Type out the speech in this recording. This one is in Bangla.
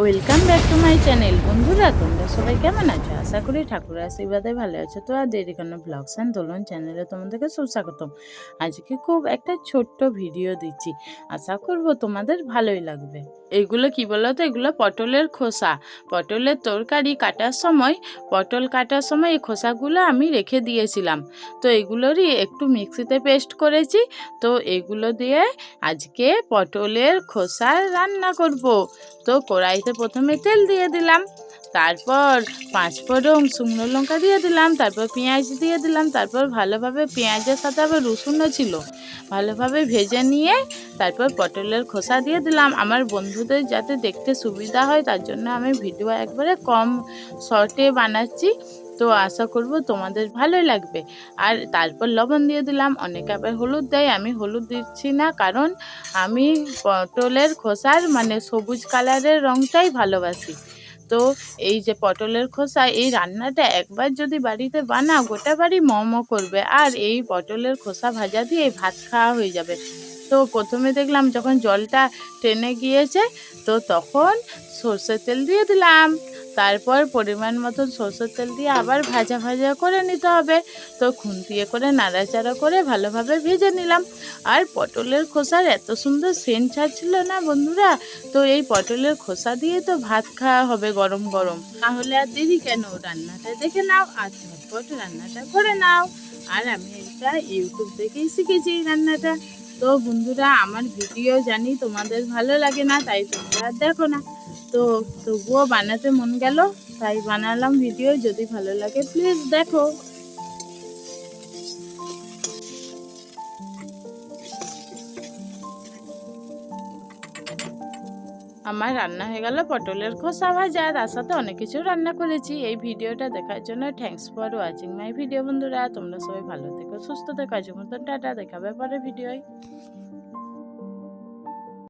Welcome back to my channel বন্ধুরা, তোমরা সবাই কেমন আছো? আশা করি ঠাকুর আশীর্বাদে ভালো আছো। তো আর দেরি কেন ব্লগস অ্যান্ড দোলন চ্যানেলে তোমাদেরকে সুস্বাগতম। আজকে খুব একটা ছোট্ট ভিডিও দিচ্ছি। আশা করব তোমাদের ভালোই লাগবে। এগুলো কি বলো তো এগুলো পটলের খোসা। পটলের তরকারি কাটার সময়, পটল কাটার সময় এই খোসাগুলো আমি রেখে দিয়েছিলাম। তো এগুলোরই একটু মিক্সিতে পেস্ট করেছি। তো এগুলো দিয়ে আজকে পটলের খোসা রান্না করব। তো কড়াইতে প্রথমে তেল দিয়ে দিলাম। তারপর পাঁচ ফোড়ন শুকনো লঙ্কা দিয়ে দিলাম, তারপর পেঁয়াজ দিয়ে দিলাম, তারপর ভালোভাবে পেঁয়াজের সাথে আবার রসুনও ছিল। ভালোভাবে ভেজে নিয়ে তারপর পটলের খোসা দিয়ে দিলাম। আমার বন্ধুদের যাতে দেখতে সুবিধা হয়, তার জন্য আমি ভিডিও একবারে কম শর্টে বানাচ্ছি। তো আশা করব তোমাদের ভালো লাগবে। আর তারপর লবণ দিয়ে দিলাম, অনেকে আবার হলুদ দেয়, আমি হলুদ দিচ্ছি না, কারণ আমি পটলের খোসার মানে সবুজ কালারের রঙটাই ভালোবাসি। তো এই যে পটলের খোসা, এই রান্নাটা একবার যদি বাড়িতে বানাও, গোটা বাড়ি মম করবে, আর এই পটলের খোসা ভাজা দিয়ে ভাত খাওয়া হয়ে যাবে। তো প্রথমে দেখলাম যখন জলটা টেনে গিয়েছে, তো তখন সর্ষের তেল দিয়ে দিলাম। তারপর পরিমাণ মতন সর্ষের তেল দিয়ে আবার ভাজা ভাজা করে নিতে হবে। তো খুন্তিয়ে করে, নাড়াচাড়া করে ভালোভাবে ভেজে নিলাম। আর পটলের খোসার এত সুন্দর সেন্ট ছাড়ছিল না বন্ধুরা? তো এই পটলের খোসা দিয়ে তো ভাত খাওয়া হবে গরম গরম। তাহলে আর দেরি কেন? রান্নাটা দেখে নাও, আর ঝটপট রান্নাটা করে নাও। আর আমি এটা ইউটিউব থেকেই শিখেছি এই রান্নাটা। তো বন্ধুরা, আমার ভিডিও জানি তোমাদের ভালো লাগে না, তাই তোমরা দেখো না। তো তবুও বানাতে মন গেল, তাই বানালাম ভিডিও যদি ভালো লাগে প্লিজ দেখো। আমার রান্না হয়ে গেল, পটলের খোসা ভাজা, তার সাথে অনেক কিছু রান্না করেছি। এই ভিডিওটা দেখার জন্য thanks for watching my video বন্ধুরা। তোমরা সবাই ভালো থেকো, সুস্থ থেকো। আজ মতন টাটা, দেখাবে পরে ভিডিওয়